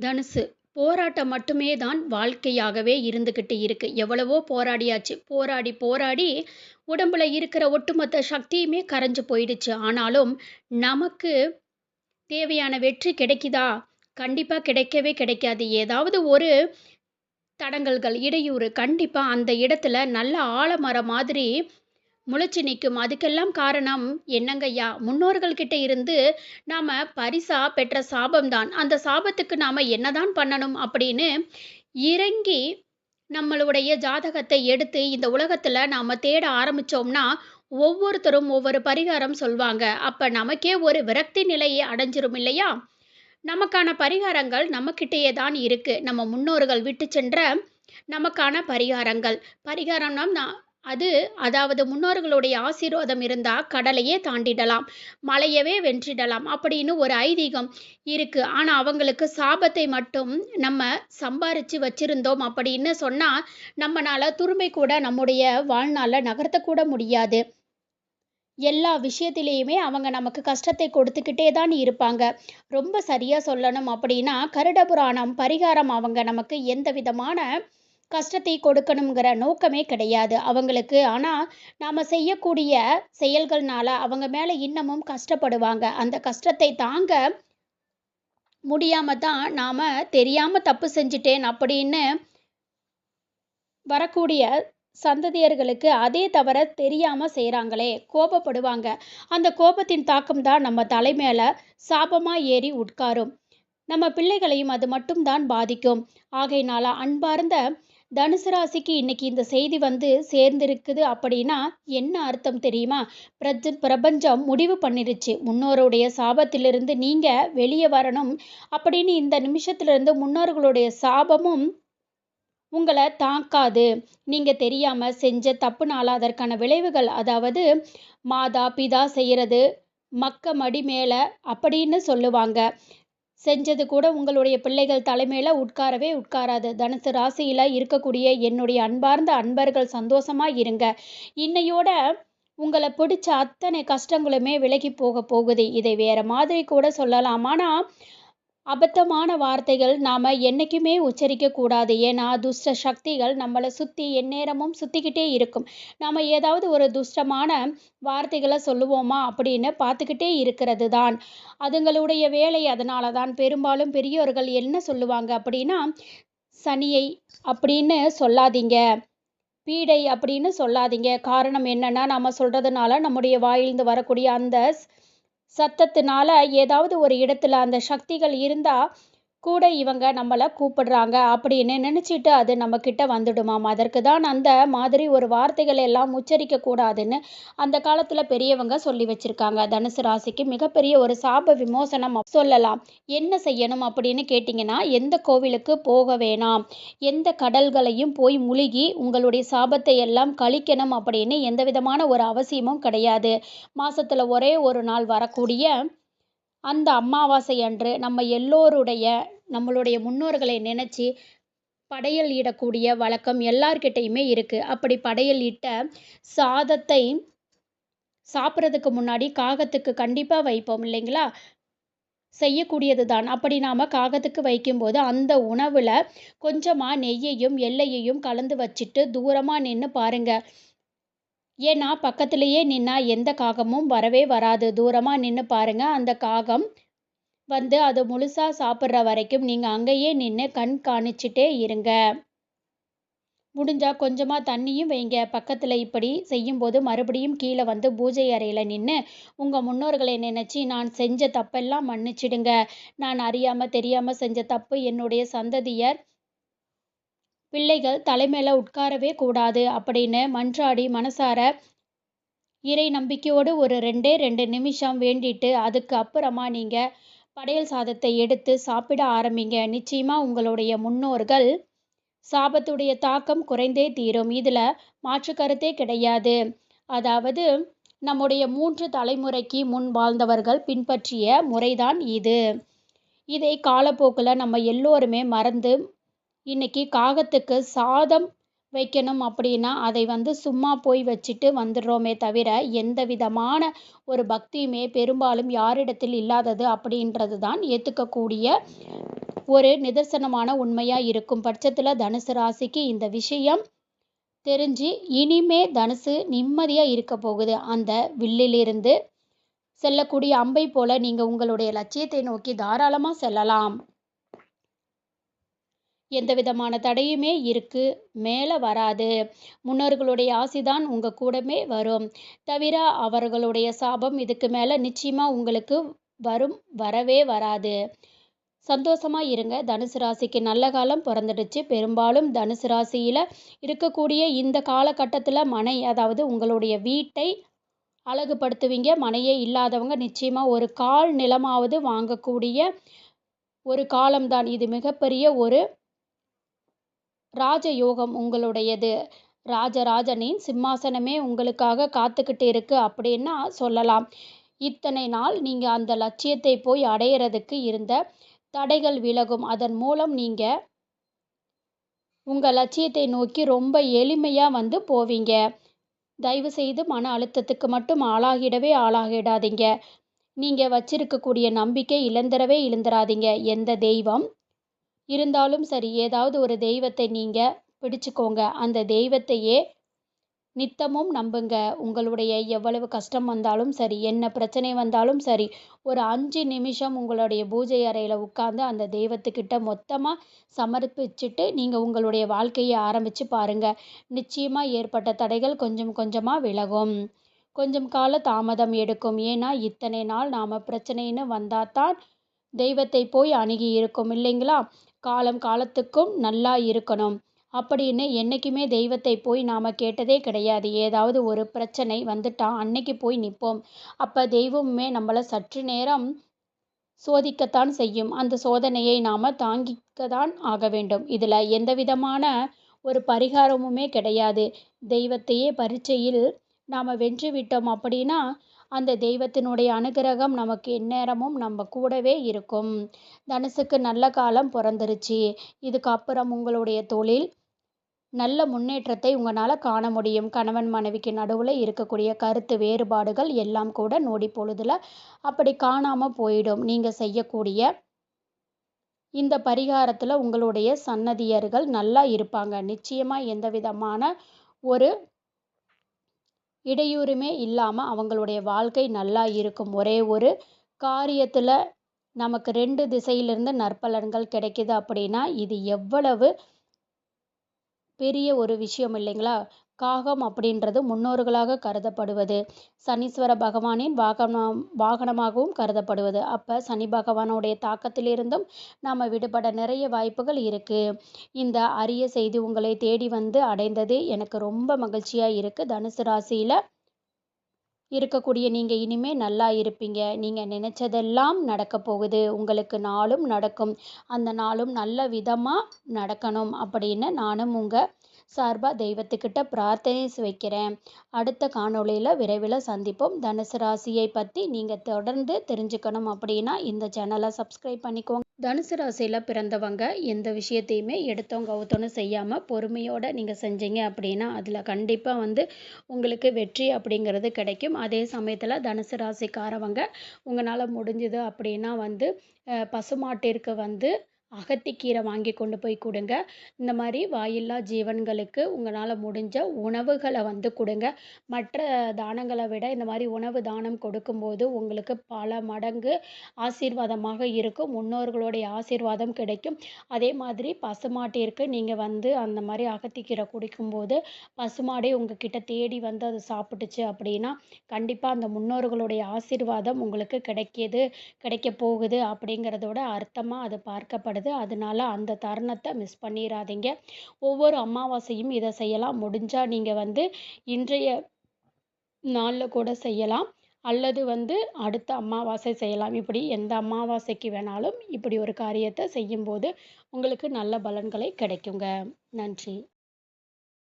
தனுசு போராட்டம் மட்டுமே தான் வாழ்க்கையாகவே இருந்துக்கிட்டு இருக்கு. எவ்வளவோ போராடியாச்சு. போராடி போராடி உடம்புல இருக்கிற ஒட்டுமொத்த சக்தியுமே கரைஞ்சு போயிடுச்சு. ஆனாலும் நமக்கு தேவையான வெற்றி கிடைக்குதா? கண்டிப்பாக கிடைக்கவே கிடைக்காது. ஏதாவது ஒரு தடங்கல்கள் இடையூறு கண்டிப்பாக அந்த இடத்துல நல்ல ஆலமரம் மாதிரி முளைச்சி நிற்கும். அதுக்கெல்லாம் காரணம் என்னங்கய்யா? முன்னோர்கள்கிட்ட இருந்து நாம் பரிசா பெற்ற சாபம்தான். அந்த சாபத்துக்கு நாம் என்னதான் பண்ணணும் அப்படின்னு இறங்கி நம்மளுடைய ஜாதகத்தை எடுத்து இந்த உலகத்தில் நாம் தேட ஆரம்பித்தோம்னா ஒவ்வொருத்தரும் ஒவ்வொரு பரிகாரம் சொல்வாங்க. அப்போ நமக்கே ஒரு விரக்தி நிலையை அடைஞ்சிரும் இல்லையா? நமக்கான பரிகாரங்கள் நம்மக்கிட்டேயே தான் இருக்குது நம்ம முன்னோர்கள் விட்டு சென்ற நமக்கான பரிகாரங்கள். பரிகாரம்னா நான் அது அதாவது முன்னோர்களுடைய ஆசீர்வாதம் இருந்தால் கடலையே தாண்டிடலாம் மலையவே வென்றிடலாம் அப்படின்னு ஒரு ஐதீகம் இருக்குது ஆனால் அவங்களுக்கு சாபத்தை மட்டும் நம்ம சம்பாரித்து வச்சிருந்தோம் அப்படின்னு சொன்னால் நம்மளால் துருமை கூட நம்முடைய வாழ்நாளில் நகர்த்தக்கூட முடியாது. எல்லா விஷயத்திலையுமே அவங்க நமக்கு கஷ்டத்தை கொடுத்துக்கிட்டே தான் இருப்பாங்க. ரொம்ப சரியாக சொல்லணும் அப்படின்னா கருட புராணம் பரிகாரம் அவங்க நமக்கு எந்த விதமான கஷ்டத்தை கொடுக்கணுங்கிற நோக்கமே கிடையாது. அவங்களுக்கு ஆனால் நாம் செய்யக்கூடிய செயல்கள்னால அவங்க மேலே இன்னமும் கஷ்டப்படுவாங்க. அந்த கஷ்டத்தை தாங்க முடியாம தான் நாம் தெரியாமல் தப்பு செஞ்சிட்டேன் அப்படின்னு வரக்கூடிய சந்ததியர்களுக்கு அதே தவிர தெரியாமல் செய்கிறாங்களே கோபப்படுவாங்க. அந்த கோபத்தின் தாக்கம் தான் நம்ம தலை சாபமாக ஏறி உட்காரும். நம்ம பிள்ளைகளையும் அது மட்டும்தான் பாதிக்கும். ஆகையினால அன்பார்ந்த தனுசு ராசிக்கு இன்னைக்கு இந்த செய்தி வந்து சேர்ந்திருக்குது அப்படின்னா என்ன அர்த்தம் தெரியுமா? பிரஜ பிரபஞ்சம் முடிவு பண்ணிருச்சு. முன்னோருடைய சாபத்திலிருந்து நீங்கள் வெளியே வரணும் அப்படின்னு இந்த நிமிஷத்திலிருந்து முன்னோர்களுடைய சாபமும் உங்களை தாக்காது. நீங்கள் தெரியாமல் செஞ்ச தப்புனால அதற்கான விளைவுகள் அதாவது மாதா பிதா செய்கிறது மக்க மடி மேலே அப்படின்னு சொல்லுவாங்க. செஞ்சது கூட உங்களுடைய பிள்ளைகள் தலைமையில் உட்காரவே உட்காராது. தனுசு ராசியில் இருக்கக்கூடிய என்னுடைய அன்பார்ந்த அன்பர்கள் சந்தோஷமாக இருங்க. இன்னையோட உங்களை பிடிச்ச அத்தனை கஷ்டங்களுமே விலகி போக போகுது. இதை வேற மாதிரி கூட சொல்லலாம். ஆனால் அபத்தமான வார்த்தைகள் நாம் என்றைக்குமே உச்சரிக்கக்கூடாது ஏன்னா துஷ்ட சக்திகள் நம்மளை சுற்றி எந்நேரமும் சுற்றிக்கிட்டே இருக்கும். நாம் ஏதாவது ஒரு துஷ்டமான வார்த்தைகளை சொல்லுவோமா அப்படின்னு பார்த்துக்கிட்டே இருக்கிறது தான். அதுங்களுடைய வேலை அதனால தான். பெரும்பாலும் பெரியோர்கள் என்ன சொல்லுவாங்க அப்படின்னா சனியை அப்படின்னு சொல்லாதீங்க. பீடை அப்படின்னு சொல்லாதீங்க. காரணம் என்னன்னா நம்ம சொல்கிறதுனால நம்முடைய வாயிலிருந்து வரக்கூடிய அந்த சத்தத்தினால ஏதாவது ஒரு இடத்துல அந்த சக்திகள் இருந்தால் கூட இவங்க நம்மளை கூப்பிடுறாங்க அப்படின்னு நினச்சிட்டு அது நம்மக்கிட்ட வந்துடுமாம். அதற்கு தான் அந்த மாதிரி ஒரு வார்த்தைகள் எல்லாம் உச்சரிக்க கூடாதுன்னு அந்த காலத்தில் பெரியவங்க சொல்லி வச்சுருக்காங்க. தனுசு ராசிக்கு மிகப்பெரிய ஒரு சாப விமோசனம் சொல்லலாம். என்ன செய்யணும் அப்படின்னு கேட்டிங்கன்னா எந்த கோவிலுக்கு போக வேணாம். எந்த கடல்களையும் போய் முழுகி உங்களுடைய சாபத்தை எல்லாம் கழிக்கணும் அப்படின்னு எந்த விதமான ஒரு அவசியமும் கிடையாது. மாதத்தில் ஒரே ஒரு நாள் வரக்கூடிய அந்த அமாவாசை அன்று நம்ம எல்லோருடைய நம்மளுடைய முன்னோர்களை நினச்சி படையல் இடக்கூடிய வழக்கம் எல்லார்கிட்டையுமே இருக்குது அப்படி படையல் இட்ட சாதத்தை சாப்பிட்றதுக்கு முன்னாடி காகத்துக்கு கண்டிப்பாக வைப்போம் இல்லைங்களா? செய்யக்கூடியது தான். அப்படி நாம் காகத்துக்கு வைக்கும்போது அந்த உணவில் கொஞ்சமாக நெய்யையும் எல்லையையும் கலந்து வச்சுட்டு தூரமாக நின்று பாருங்கள் ஏன்னா பக்கத்துலேயே நின்னா எந்த காகமும் வரவே வராது. தூரமாக நின்று பாருங்க அந்த காகம் வந்து அது முழுசாக சாப்பிட்ற வரைக்கும் நீங்கள் அங்கேயே நின்று கண் காணிச்சிட்டே இருங்க. முடிஞ்சால் கொஞ்சமாக தண்ணியும் வைங்க. பக்கத்தில் இப்படி செய்யும்போது மறுபடியும் கீழே வந்து பூஜை அறையில் நின்று உங்கள் முன்னோர்களை நினச்சி நான் செஞ்ச தப்பெல்லாம் மன்னிச்சிடுங்க. நான் அறியாமல் தெரியாமல் செஞ்ச தப்பு என்னுடைய சந்ததியர் பிள்ளைகள் தலைமையில் உட்காரவே கூடாது அப்படின்னு மன்றாடி மனசார இறை நம்பிக்கையோடு ஒரு ரெண்டே ரெண்டு நிமிஷம் வேண்டிட்டு அதுக்கு அப்புறமா நீங்கள் படையல் சாதத்தை எடுத்து சாப்பிட ஆரம்பிங்க. நிச்சயமாக உங்களுடைய முன்னோர்கள் சாபத்துடைய தாக்கம் குறைந்தே தீரும். இதில் மாற்று கருத்தே கிடையாது. அதாவது நம்முடைய மூன்று தலைமுறைக்கு முன் வாழ்ந்தவர்கள் பின்பற்றிய முறைதான் இது. இதை காலப்போக்கில் நம்ம எல்லோருமே மறந்து இன்னைக்கு காகத்துக்கு சாதம் வைக்கணும் அப்படின்னா அதை வந்து சும்மா போய் வச்சுட்டு வந்துடுறோமே தவிர எந்த விதமான ஒரு பக்தியுமே பெரும்பாலும் யாரிடத்தில் இல்லாதது அப்படின்றது தான் ஏற்றுக்கக்கூடிய ஒரு நிதர்சனமான உண்மையாக இருக்கும். பட்சத்தில் தனுசு ராசிக்கு இந்த விஷயம் தெரிஞ்சு இனிமே தனுசு நிம்மதியாக இருக்க போகுது. அந்த வில்லிலிருந்து செல்லக்கூடிய அம்பை போல நீங்கள் உங்களுடைய லட்சியத்தை நோக்கி தாராளமாக செல்லலாம். எந்த விதமான தடையுமே இருக்கு மேலே வராது. முன்னோர்களுடைய ஆசிதான் உங்கள் கூடமே வரும். தவிர அவர்களுடைய சாபம் இதுக்கு மேலே நிச்சயமாக உங்களுக்கு வரும் வரவே வராது. சந்தோஷமா இருங்க. தனுசு ராசிக்கு நல்ல காலம் பிறந்துடுச்சு. பெரும்பாலும் தனுசு ராசியில் இருக்கக்கூடிய இந்த காலகட்டத்தில் மனை அதாவது உங்களுடைய வீட்டை அழகுபடுத்துவீங்க. மனையே இல்லாதவங்க நிச்சயமாக ஒரு கால் நிலமாவது வாங்கக்கூடிய ஒரு காலம்தான். இது மிகப்பெரிய ஒரு ராஜயோகம் உங்களுடையது. ராஜராஜனின் சிம்மாசனமே உங்களுக்காக காத்துக்கிட்டு இருக்கு அப்படின்னா சொல்லலாம். இத்தனை நாள் நீங்கள் அந்த லட்சியத்தை போய் அடையிறதுக்கு இருந்த தடைகள் விலகும். அதன் மூலம் நீங்கள் உங்கள் லட்சியத்தை நோக்கி ரொம்ப எளிமையாக வந்து போவீங்க. தயவு செய்து மன அழுத்தத்துக்கு மட்டும் ஆளாகிடவே ஆளாகிடாதீங்க. நீங்கள் வச்சிருக்கக்கூடிய நம்பிக்கை இழந்துடவே இழந்துடாதீங்க. எந்த தெய்வம் இருந்தாலும் சரி ஏதாவது ஒரு தெய்வத்தை நீங்கள் பிடிச்சுக்கோங்க. அந்த தெய்வத்தையே நித்தமும் நம்புங்க. உங்களுடைய எவ்வளவு கஷ்டம் வந்தாலும் சரி என்ன பிரச்சனை வந்தாலும் சரி ஒரு அஞ்சு நிமிஷம் உங்களுடைய பூஜை அறையில் உட்காந்து அந்த தெய்வத்துக்கிட்ட மொத்தமாக சமர்ப்பிச்சுட்டு நீங்கள் உங்களுடைய வாழ்க்கையை ஆரம்பித்து பாருங்கள் நிச்சயமாக ஏற்பட்ட தடைகள் கொஞ்சம் கொஞ்சமாக விலகும். கொஞ்சம் கால தாமதம் எடுக்கும். ஏன்னா இத்தனை நாள் நாம் பிரச்சனைன்னு வந்தால் தான் தெய்வத்தை போய் அணுகி இருக்கும் இல்லைங்களா? காலம் காலத்துக்கும் நல்லா இருக்கணும். அப்படின்னு என்றைக்குமே தெய்வத்தை போய் நாம் கேட்டதே கிடையாது. ஏதாவது ஒரு பிரச்சனை வந்துட்டா அன்னைக்கு போய் நிற்போம் அப்போ தெய்வமுமே நம்மளை சற்று நேரம் சோதிக்கத்தான் செய்யும். அந்த சோதனையை நாம் தாங்கிக்க தான் ஆக வேண்டும். இதில் எந்த விதமான ஒரு பரிகாரமுமே கிடையாது. தெய்வத்தையே பரீட்சையில் நாம் வென்று விட்டோம் அப்படின்னா அந்த தெய்வத்தினுடைய அனுகிரகம் நமக்கு எந்நேரமும் நம்ம கூடவே இருக்கும். தனுசுக்கு நல்ல காலம் பிறந்துருச்சு. இதுக்கப்புறம் உங்களுடைய தொழில் நல்ல முன்னேற்றத்தை உங்களால் காண முடியும். கணவன் மனைவிக்கு நடுவில் இருக்கக்கூடிய கருத்து வேறுபாடுகள் எல்லாம் கூட நொடி பொழுதில் அப்படி காணாமல் போயிடும். நீங்கள் செய்யக்கூடிய இந்த பரிகாரத்தில் உங்களுடைய சன்னதியர்கள் நல்லா இருப்பாங்க. நிச்சயமாக எந்த விதமான ஒரு இடையூறுமே இல்லாமல் அவங்களுடைய வாழ்க்கை நல்லா இருக்கும். ஒரே ஒரு காரியத்தில் நமக்கு ரெண்டு திசையிலிருந்து நற்பலன்கள் கிடைக்குது அப்படின்னா இது எவ்வளவு பெரிய ஒரு விஷயம் இல்லைங்களா? காகம் அப்படின்றது முன்னோர்களாக கருதப்படுவது. சனீஸ்வர பகவானின் வாகனம் வாகனமாகவும் கருதப்படுவது. அப்போ சனி பகவானுடைய தாக்கத்திலிருந்தும் நாம் விடுபட நிறைய வாய்ப்புகள் இருக்குது இந்த அரிய செய்தி உங்களை தேடி வந்து அடைந்தது எனக்கு ரொம்ப மகிழ்ச்சியாக இருக்குது தனுசு ராசியில் இருக்கக்கூடிய நீங்கள் இனிமே நல்லா இருப்பீங்க. நீங்கள் நினச்சதெல்லாம் நடக்க போகுது. உங்களுக்கு நாளும் நடக்கும். அந்த நாளும் நல்ல விதமாக நடக்கணும் அப்படின்னு நானும் உங்கள் சார்பாக தெய்வத்துக்கிட்ட பிரார்த்தனை வைக்கிறேன். அடுத்த காணொளியில் விரைவில் சந்திப்போம். தனுசு ராசியை பற்றி நீங்கள் தொடர்ந்து தெரிஞ்சுக்கணும் அப்படின்னா இந்த சேனலை சப்ஸ்கிரைப் பண்ணிக்கோங்க. தனுசு ராசியில் பிறந்தவங்க எந்த விஷயத்தையுமே எடுத்தவங்க கவுத்தோன்னு செய்யாமல் பொறுமையோடு நீங்கள் செஞ்சீங்க அப்படின்னா அதில் கண்டிப்பாக வந்து உங்களுக்கு வெற்றி அப்படிங்கிறது கிடைக்கும். அதே சமயத்தில் தனுசு ராசிக்காரவங்க உங்களால் முடிஞ்சுது அப்படின்னா வந்து பசுமாட்டிற்கு வந்து அகத்திக்கீரை வாங்கி கொண்டு போய் கொடுங்க. இந்த மாதிரி வாயில்லா ஜீவன்களுக்கு உங்களால் முடிஞ்ச உணவுகளை வந்து கொடுங்க. மற்ற தானங்களை விட இந்த மாதிரி உணவு தானம் கொடுக்கும்போது உங்களுக்கு பல மடங்கு ஆசீர்வாதமாக இருக்கும். முன்னோர்களுடைய ஆசீர்வாதம் கிடைக்கும். அதே மாதிரி பசுமாட்டிற்கு நீங்கள் வந்து அந்த மாதிரி அகத்திக்கீரை குடிக்கும்போது பசுமாடே உங்ககிட்ட தேடி வந்து அதை சாப்பிட்டுச்சு அப்படின்னா கண்டிப்பாக அந்த முன்னோர்களுடைய ஆசீர்வாதம் உங்களுக்கு கிடைக்கிது கிடைக்க போகுது அப்படிங்கிறதோட அர்த்தமாக அது பார்க்கப்படுது. தேவைப்படுது அதனால அந்த தருணத்தை மிஸ் பண்ணிடாதீங்க ஒவ்வொரு அமாவாசையும் இதை செய்யலாம். முடிஞ்சால் நீங்கள் வந்து இன்றைய நாளில் கூட செய்யலாம். அல்லது வந்து அடுத்த அமாவாசை செய்யலாம். இப்படி எந்த அமாவாசைக்கு வேணாலும் இப்படி ஒரு காரியத்தை செய்யும்போது உங்களுக்கு நல்ல பலன்களை கிடைக்குங்க. நன்றி.